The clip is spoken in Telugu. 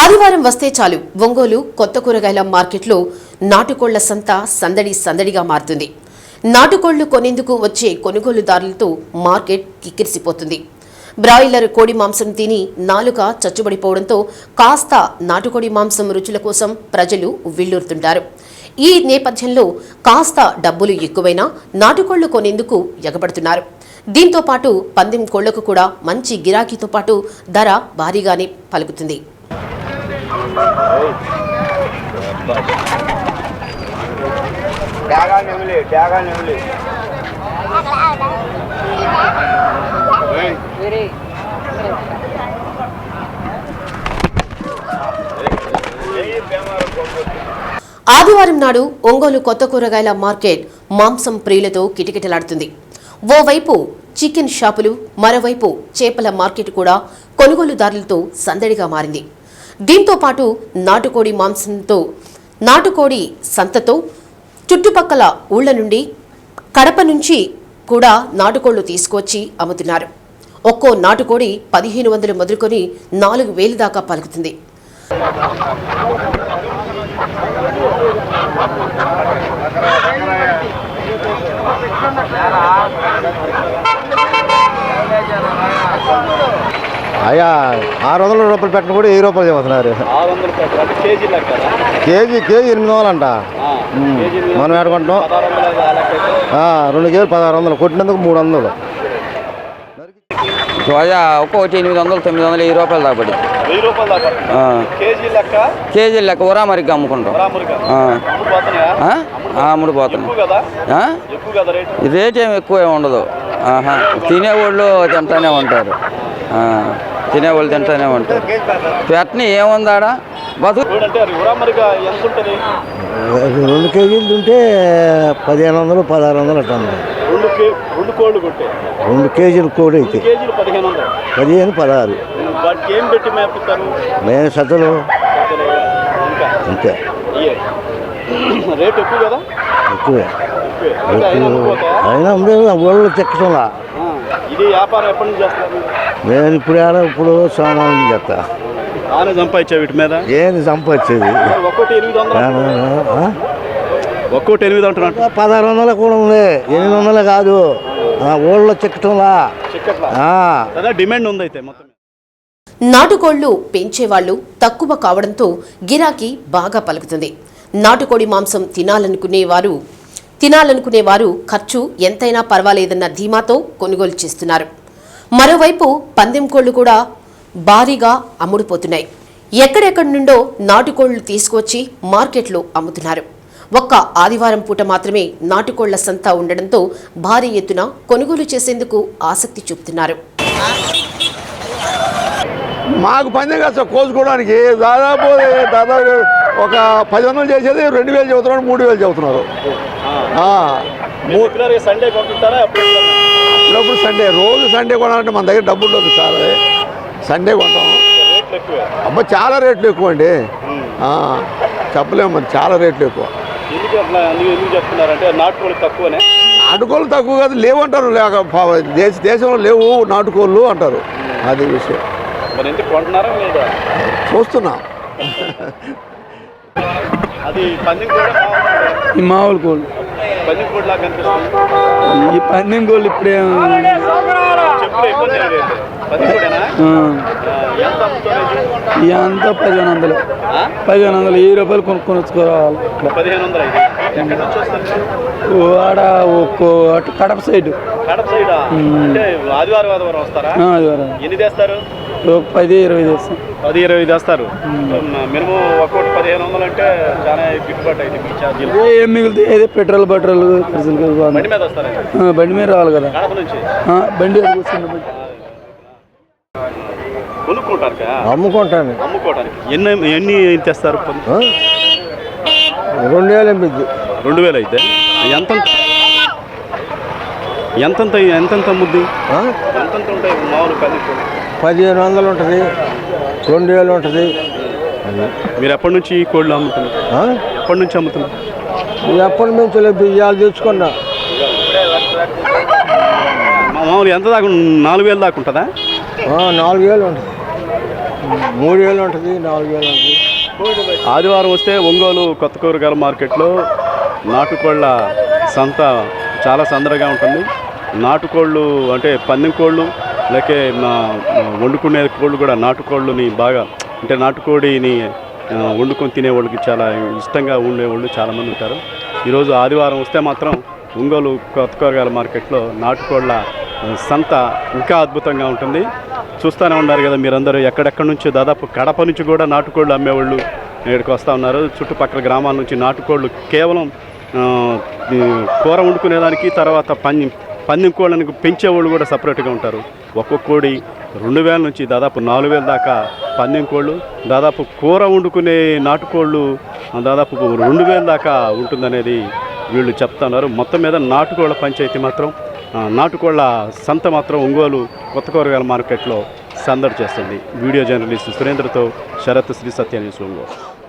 ఆదివారం వస్తే చాలు ఒంగోలు కొత్త కూరగాయల మార్కెట్లో నాటుకోళ్ళ సంత సందడి సందడిగా మారుతుంది. నాటుకోళ్ళు కొనేందుకు వచ్చే కొనుగోలుదారులతో మార్కెట్ కిక్కిరిసిపోతుంది. బ్రాయిలర్ కోడి మాంసం తిని నాలుక చచ్చుబడిపోవడంతో కాస్త నాటుకోడి మాంసం రుచుల కోసం ప్రజలు విల్లూరుతుంటారు ఈ నేపథ్యంలో కాస్త డబ్బులు ఎక్కువైనా నాటుకోళ్ళు కొనేందుకు ఎగబడుతున్నారు. దీంతో పాటు పందెం కోళ్ళకు కూడా మంచి గిరాకీతో పాటు ధర భారీగానే పలుకుతుంది. నెమిలి నెమిలి ఆదివారం నాడు ఒంగోలు కొత్త కూరగాయల మార్కెట్ మాంసం ప్రియులతో కిటకిటలాడుతుంది. ఓవైపు చికెన్ షాపులు మరోవైపు చేపల మార్కెట్ కూడా కొనుగోలుదారులతో సందడిగా మారింది. దీంతో పాటు నాటుకోడి మాంసంతో నాటుకోడి సంతతో చుట్టుపక్కల ఊళ్ళ నుండి కడప నుంచి కూడా నాటుకోళ్ళు తీసుకొచ్చి అమ్ముతున్నారు. ఒక్కో నాటుకోడి పదిహేను వందలు మొదలుకొని నాలుగు వేలు దాకా పలుకుతుంది. అయ్యా ఆరు వందల రూపాయలు పెట్టిన కూడా వెయ్యి రూపాయలు చెబుతున్నారు. కేజీ లెక్క కేజీ ఎనిమిది వందలు అంట మనం ఏడుకుంటాం రెండు కేజీలు పదహారు వందలు కొట్టినందుకు మూడు వందలు. సోజా ఒక్కొక్కటి ఎనిమిది వందలు తొమ్మిది వందలు వెయ్యి రూపాయలు ఆ. కేజీ లెక్క? కేజీ లెక్క ఉరామరికి అమ్ముకుంటాం. అమ్ముడు పోతున్నాయా? ఆ? ఆ, అమ్ముడుపోతున్నాం ఎక్కువ కదా? ఆ? ఎక్కువ కదా రేటు? రేట్ ఏమి ఎక్కువ ఉండదు. తినేవాళ్ళు తింటానే ఉంటారు. తినేవాళ్ళు తింటానే ఉంటారు. పెట్టని ఏముందాడా రెండు కేజీలు ఉంటే పదిహేను వందలు పదహారు వందలు అట్లా రెండు కే రెండు కోళ్ళు కొట్టే రెండు కేజీలు కోడి అయితే. పదిహేను పదహారు. నేను సతలు అంతే. రేట్ ఎక్కువ కదా? ఎక్కువే. అయినా అమ్ముకోతాయా? అయినా ఉండే ఊళ్ళో చెక్కటంలా ఆ. ఇది వ్యాపారం ఎప్పటి నుంచి చేస్తారు నేను ఇప్పుడు ఆడ ఇప్పుడు సోమవారం చేస్తా. బాగానే సంపాదించా వీటి మీద? ఏంది సంపాదించేది? ఒక్కోటి ఎనిమిది వందలు? ఒక్కోటి ఎనిమిది పదహారు వందలు కూడా ఉంది. ఎనిమిది వందలు కాదు. ఆ, ఊళ్ళో చెక్కటంలా. డిమాండ్ ఉంది అయితే మొత్తం నాటుకోళ్ళు పెంచేవాళ్ళు తక్కువ కావడంతో గిరాకీ బాగా పలుకుతుంది. నాటుకోడి మాంసం తినాలనుకునేవారు తినాలనుకునేవారు ఖర్చు ఎంతైనా పర్వాలేదన్న ధీమాతో కొనుగోలు చేస్తున్నారు. మరోవైపు పందెం కోళ్ళు కూడా భారీగా అమ్ముడుపోతున్నాయి. ఎక్కడెక్కడి నుండో నాటుకోళ్ళు తీసుకువచ్చి మార్కెట్లో అమ్ముతున్నారు. ఒక్క ఆదివారం పూట మాత్రమే నాటుకోళ్ళ సంత ఉండడంతో భారీ ఎత్తున కొనుగోలు చేసేందుకు ఆసక్తి చూపుతున్నారు. మాకు పందెం కాదు సార్ కోసుకోవడానికి. దాదాపు దాదాపు ఒక పది వందలు చేసేది రెండు వేలు చెబుతున్నారు మూడు వేలు చెబుతున్నారు. అప్పుడప్పుడు సండే రోజు సండే కొనాలంటే మన దగ్గర డబ్బులు ఉండదు సార్. సండే కొంటాం. అబ్బా చాలా రేట్లు ఎక్కువ అండి ఆ, చెప్పలేము మరి చాలా రేట్లు ఎక్కువ. నాటుకోళ్ళు తక్కువ కాదు లేవంటారు లేక పా- దేశ దేశంలో లేవు నాటుకోళ్ళు అంటారు. అది విషయం. లేదా? చూస్తున్నాం. మామూలు కోళ్ళు. పందెం కూడా లాగా కనిపిస్తుంది ఈ పందెం కోళ్ళు ఇప్పుడే ఎంత ఈ పదిహేను వందలు? పదిహేను వందలు వెయ్యి రూపాయలు కొనుక్కొని వచ్చుకోవాలి ఆడ ఒక్కో అటు కడప సైడ్. కడప సైడా? అంటే ఆదివారం ఆదివారం వస్తారా? ఆ, అది వరం. ఎన్ని తెస్తారు? పది ఇరవై చేస్తాం. పది ఇరవై తెస్తారు మినిమం ఒక్కోటి పదిహేను వందలు అంటే చాలా గిట్టుబాటు అయితే మీ ఛార్జీలు. ఏ మిగిలితే ఏదో? Petrol petrol. బండి. మీద వస్తారా? బండి మీద రావాలి కదా. కడప నుంచి? ఆ, బండి. కొనుక్కుంటారు అమ్ముకుంటాను. అమ్ముకోవడానికి. ఎన్ని ఎన్ని తెస్తారు? రెండు వేలు ఎంపిద్ది రెండు వేలు అయితే? ఎంత ఎంతంత ఎంతంత అమ్ముద్ది ఆ? ఎంతంత ఉంటాయి? మామూలు పది పదిహేను వందలు ఉంటుంది రెండు వేలు ఉంటుంది. మీరు ఎప్పటి నుంచి ఈ కోళ్ళు అమ్ముతున్నారు? ఎప్పటి నుంచి అమ్ముతున్నారు? ఎప్పటి నుంచి లేదు ఇవాళ తెచ్చుకున్నా. మామూలు ఎంత దాకా నాలుగు వేలు దాకా ఉంటుందా? నాలుగు వేలు ఉంటుంది. మూడు వేలు ఉంటుంది నాలుగు వేలు ఉంటుంది. ఆదివారం వస్తే ఒంగోలు కొత్త కూరగాయల మార్కెట్లో నాటుకోళ్ళ సంత చాలా సందడిగా ఉంటుంది. నాటుకోళ్ళు అంటే పందెం కోళ్ళు లేకే మా వండుకునే కోళ్ళు కూడా నాటుకోళ్ళని బాగా అంటే నాటుకోడిని వండుకొని తినేవాళ్ళకి చాలా ఇష్టంగా ఉండేవాళ్ళు చాలామంది ఉంటారు. ఈరోజు ఆదివారం వస్తే మాత్రం ఒంగోలు కొత్త కూరగాయల మార్కెట్లో నాటుకోళ్ళ సంత ఇంకా అద్భుతంగా ఉంటుంది. చూస్తూనే ఉన్నారు కదా మీరందరూ ఎక్కడెక్కడి నుంచి దాదాపు కడప నుంచి కూడా నాటుకోళ్ళు అమ్మేవాళ్ళు ఇక్కడికి వస్తూ ఉన్నారు. చుట్టుపక్కల గ్రామాల నుంచి నాటుకోళ్ళు కేవలం కూర వండుకునేదానికి తర్వాత పని పందెం కోళ్ళను పెంచేవాళ్ళు కూడా సపరేట్గా ఉంటారు. ఒక్కొక్క కోడి రెండు వేల నుంచి దాదాపు నాలుగు వేల దాకా పందెం కోళ్ళు దాదాపు కూర వండుకునే నాటుకోళ్ళు దాదాపు రెండు వేల దాకా ఉంటుందనేది వీళ్ళు చెప్తున్నారు. మొత్తం మీద నాటుకోళ్ళ పంచాయతీ మాత్రం నాటుకోళ్ళ నాటుకోళ్ళ సంత మాత్రం ఒంగోలు కొత్త కూరగాయల మార్కెట్లో సందడి చేస్తుంది. వీడియో జర్నలిస్ట్ సురేంద్రతో శరత్ శ్రీ సత్య ఒంగోలు.